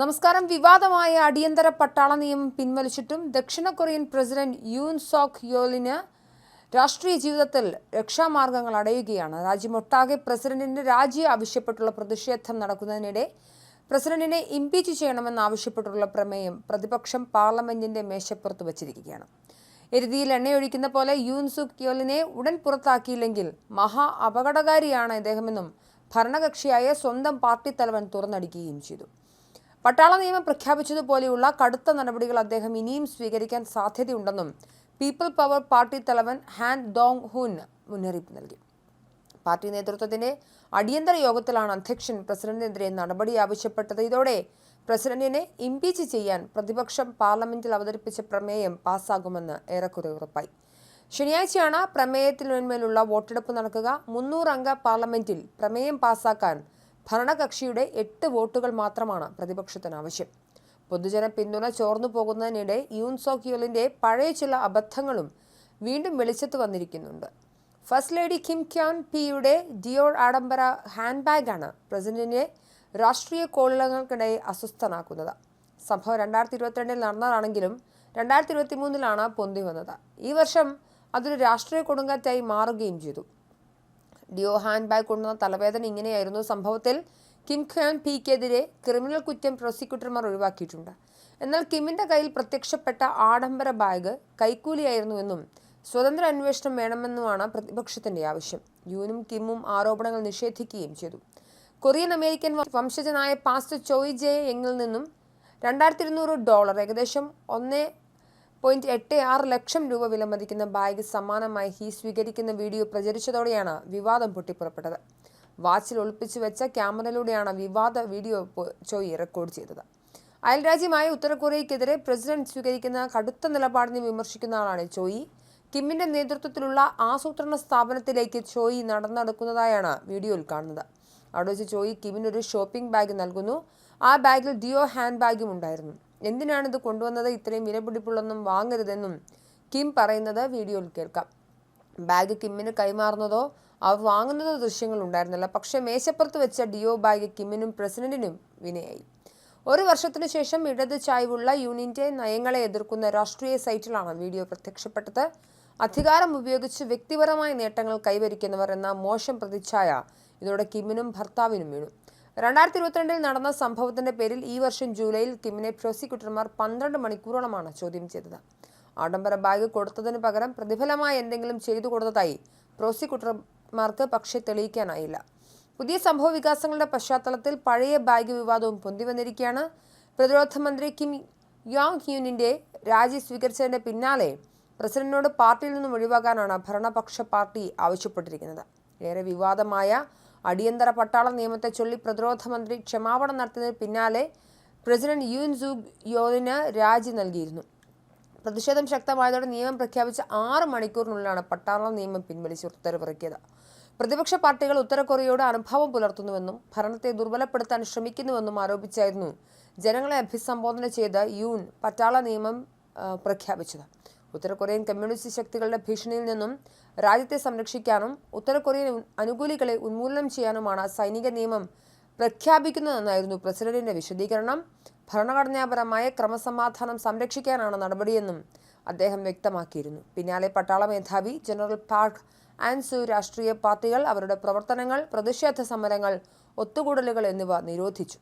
നമസ്കാരം. വിവാദമായ അടിയന്തര പട്ടാള നിയമം പിൻവലിച്ചിട്ടും ദക്ഷിണ കൊറിയൻ പ്രസിഡന്റ് യൂൻ സോക് യോലിന് രാഷ്ട്രീയ ജീവിതത്തിൽ രക്ഷാമാർഗങ്ങൾ അടയുകയാണ്. രാജ്യമൊട്ടാകെ പ്രസിഡന്റിന്റെ രാജി ആവശ്യപ്പെട്ടുള്ള പ്രതിഷേധം നടക്കുന്നതിനിടെ പ്രസിഡന്റിനെ ഇംപീച്ച് ചെയ്യണമെന്നാവശ്യപ്പെട്ടുള്ള പ്രമേയം പ്രതിപക്ഷം പാർലമെന്റിന്റെ മേശപ്പുറത്ത് വച്ചിരിക്കുകയാണ്. എരുതിയിൽ എണ്ണയൊഴിക്കുന്ന പോലെ യൂൻ സുക് യോലിനെ ഉടൻ പുറത്താക്കിയില്ലെങ്കിൽ മഹാ അപകടകാരിയാണ് ഇദ്ദേഹമെന്നും ഭരണകക്ഷിയായ സ്വന്തം പാർട്ടി തലവൻ തുറന്നടിക്കുകയും ചെയ്തു. പട്ടാള നിയമം പ്രഖ്യാപിച്ചതുപോലെയുള്ള കടുത്ത നടപടികൾ അദ്ദേഹം ഇനിയും സ്വീകരിക്കാൻ സാധ്യതയുണ്ടെന്നും പീപ്പിൾ പവർ പാർട്ടി തലവൻ ഹാൻ ദോങ് ഹുൻ മുന്നറിയിപ്പ് നൽകി. പാർട്ടി നേതൃത്വത്തിന്റെ അടിയന്തര യോഗത്തിലാണ് അധ്യക്ഷൻ പ്രസിഡന്റിനെതിരെ നടപടി ആവശ്യപ്പെട്ടത്. ഇതോടെ പ്രസിഡന്റിനെ ഇംപീച്ച് ചെയ്യാൻ പ്രതിപക്ഷം പാർലമെന്റിൽ അവതരിപ്പിച്ച പ്രമേയം പാസ്സാകുമെന്ന് ഏറെക്കുറെ ഉറപ്പായി. ശനിയാഴ്ചയാണ് പ്രമേയത്തിന്മേലുള്ള വോട്ടെടുപ്പ് നടക്കുക. മുന്നൂറംഗ പാർലമെന്റിൽ പ്രമേയം പാസ്സാക്കാൻ ഭരണകക്ഷിയുടെ എട്ട് വോട്ടുകൾ മാത്രമാണ് പ്രതിപക്ഷത്തിന് ആവശ്യം. പൊതുജന പിന്തുണ ചോർന്നു പോകുന്നതിനിടെ യൂൻ സോക്യോലിന്റെ പഴയ ചില അബദ്ധങ്ങളും വീണ്ടും വെളിച്ചത്ത് വന്നിരിക്കുന്നുണ്ട്. ഫസ്റ്റ് ലേഡി കിം ക്യാൻ പിയുടെ ഡിയോർ ആഡംബര ഹാൻഡ് ബാഗാണ് പ്രസിഡന്റിനെ രാഷ്ട്രീയ കോളിളങ്ങൾക്കിടയിൽ അസ്വസ്ഥനാക്കുന്നത്. സംഭവം രണ്ടായിരത്തി ഇരുപത്തിരണ്ടിൽ നടന്നതാണെങ്കിലും രണ്ടായിരത്തി ഇരുപത്തി മൂന്നിലാണ് പൊന്തി വന്നത്. ഈ വർഷം അതൊരു രാഷ്ട്രീയ കൊടുങ്കാറ്റായി മാറുകയും ചെയ്തു. ഡിയോ ഹാൻഡ് ബാഗ് കൊണ്ടുവന്ന തലവേദന ഇങ്ങനെയായിരുന്നു. സംഭവത്തിൽ കിം ഖ്യാൻ പിക്കെതിരെ ക്രിമിനൽ കുറ്റം പ്രോസിക്യൂട്ടർമാർ ഒഴിവാക്കിയിട്ടുണ്ട്. എന്നാൽ കിമ്മിന്റെ കയ്യിൽ പ്രത്യക്ഷപ്പെട്ട ആഡംബര ബാഗ് കൈക്കൂലിയായിരുന്നുവെന്നും സ്വതന്ത്ര അന്വേഷണം വേണമെന്നുമാണ് പ്രതിപക്ഷത്തിന്റെ ആവശ്യം. യൂനും കിമ്മും ആരോപണങ്ങൾ നിഷേധിക്കുകയും ചെയ്തു. കൊറിയൻ അമേരിക്കൻ വംശജനായ പാസ്റ്റർ ചോയ് ജെ എങ്ങിൽ നിന്നും രണ്ടായിരത്തി ഇരുന്നൂറ് ഡോളർ ഏകദേശം ഒന്ന് പോയിന്റ് എട്ട് ആറ് ലക്ഷം രൂപ വിലമതിക്കുന്ന ബാഗ് സമാനമായി ഹി സ്വീകരിക്കുന്ന വീഡിയോ പ്രചരിച്ചതോടെയാണ് വിവാദം പൊട്ടിപ്പുറപ്പെട്ടത്. വാച്ചിൽ ഒളിപ്പിച്ചു വെച്ച ക്യാമറയിലൂടെയാണ് വിവാദ വീഡിയോ ചോയി റെക്കോർഡ് ചെയ്തത്. അയൽരാജ്യമായ ഉത്തര കൊറിയയ്ക്കെതിരെ പ്രസിഡന്റ് സ്വീകരിക്കുന്ന കടുത്ത നിലപാടിനെ വിമർശിക്കുന്ന ആളാണ് ചോയി കിമ്മിന്റെ നേതൃത്വത്തിലുള്ള ആസൂത്രണ സ്ഥാപനത്തിലേക്ക് ചോയി നടന്നെടുക്കുന്നതായാണ് വീഡിയോയിൽ കാണുന്നത്. അവിടെ വെച്ച് ചോയി കിമ്മിന് ഒരു ഷോപ്പിംഗ് ബാഗ് നൽകുന്നു. ആ ബാഗിൽ ഡിയോ ഹാൻഡ് ബാഗും ഉണ്ടായിരുന്നു. എന്തിനാണ് ഇത് കൊണ്ടുവന്നത്? ഇത്രയും വിലപിടിപ്പുള്ളൊന്നും വാങ്ങരുതെന്നും കിം പറയുന്നത് വീഡിയോയിൽ കേൾക്കാം. ബാഗ് കിമ്മിന് കൈമാറുന്നതോ അവർ വാങ്ങുന്നതോ ദൃശ്യങ്ങൾ ഉണ്ടായിരുന്നില്ല. പക്ഷേ മേശപ്പുറത്ത് വെച്ച ഡിയോ ബാഗ് കിമ്മിനും പ്രസിഡന്റിനും വിനയായി. ഒരു വർഷത്തിനു ശേഷം ഇടത് ചായ്വുള്ള യൂണിയന്റെ നയങ്ങളെ എതിർക്കുന്ന രാഷ്ട്രീയ സൈറ്റിലാണ് വീഡിയോ പ്രത്യക്ഷപ്പെട്ടത്. അധികാരം ഉപയോഗിച്ച് വ്യക്തിപരമായ നേട്ടങ്ങൾ കൈവരിക്കുന്നവർ എന്ന മോശം പ്രതിച്ഛായ ഇതോടെ കിമ്മിനും ഭർത്താവിനും വീണു. രണ്ടായിരത്തി ഇരുപത്തിരണ്ടിൽ നടന്ന സംഭവത്തിന്റെ പേരിൽ ഈ വർഷം ജൂലൈയിൽ കിമ്മിനെ പ്രോസിക്യൂട്ടർമാർ പന്ത്രണ്ട് മണിക്കൂറോളമാണ് ചോദ്യം ചെയ്തത്. ആഡംബര ബാഗ് കൊടുത്തതിന് പകരം പ്രതിഫലമായി എന്തെങ്കിലും ചെയ്തു കൊടുത്തതായി പ്രോസിക്യൂട്ടർമാർക്ക് പക്ഷേ തെളിയിക്കാനായില്ല. പുതിയ സംഭവ വികാസങ്ങളുടെ പശ്ചാത്തലത്തിൽ പഴയ ബാഗ് വിവാദവും പൊന്തിവന്നിരിക്കുകയാണ് പ്രതിരോധ മന്ത്രി കിം യോങ് ഹ്യൂനിന്റെ രാജി സ്വീകരിച്ചതിന്റെ പിന്നാലെ പ്രസിഡന്റിനോട് പാർട്ടിയിൽ നിന്നും ഒഴിവാക്കാനാണ് ഭരണപക്ഷ പാർട്ടി ആവശ്യപ്പെട്ടിരിക്കുന്നത്. ഏറെ വിവാദമായ അടിയന്തര പട്ടാള നിയമത്തെ ചൊല്ലി പ്രതിരോധ മന്ത്രി ക്ഷമാപണം നടത്തിയതിന് പിന്നാലെ പ്രസിഡന്റ് യുൻ സു യോലിന് രാജി നൽകിയിരുന്നു. പ്രതിഷേധം ശക്തമായതോടെ നിയമം പ്രഖ്യാപിച്ച ആറ് മണിക്കൂറിനുള്ളിലാണ് പട്ടാള നിയമം പിൻവലിച്ച് ഉത്തരവിറക്കിയത് പ്രതിപക്ഷ പാർട്ടികൾ ഉത്തര കൊറിയയോട് അനുഭാവം പുലർത്തുന്നുവെന്നും ഭരണത്തെ ദുർബലപ്പെടുത്താൻ ശ്രമിക്കുന്നുവെന്നും ആരോപിച്ചായിരുന്നു ജനങ്ങളെ അഭിസംബോധന ചെയ്ത് യൂൺ പട്ടാള നിയമം പ്രഖ്യാപിച്ചത്. ഉത്തര കൊറിയൻ കമ്മ്യൂണിസ്റ്റ് ശക്തികളുടെ ഭീഷണിയിൽ നിന്നും രാജ്യത്തെ സംരക്ഷിക്കാനും ഉത്തര കൊറിയൻ അനുകൂലികളെ ഉന്മൂലനം ചെയ്യാനുമാണ് സൈനിക നിയമം പ്രഖ്യാപിക്കുന്നതെന്നായിരുന്നു പ്രസിഡന്റിന്റെ വിശദീകരണം. ഭരണഘടനാപരമായ ക്രമസമാധാനം സംരക്ഷിക്കാനാണ് നടപടിയെന്നും അദ്ദേഹം വ്യക്തമാക്കിയിരുന്നു. പിന്നാലെ പട്ടാള മേധാവി ജനറൽ പാർക്ക് ആൻസു രാഷ്ട്രീയ പാർട്ടികൾ അവരുടെ പ്രവർത്തനങ്ങൾ പ്രതിഷേധ സമരങ്ങൾ ഒത്തുകൂടലുകൾ എന്നിവ നിരോധിച്ചു.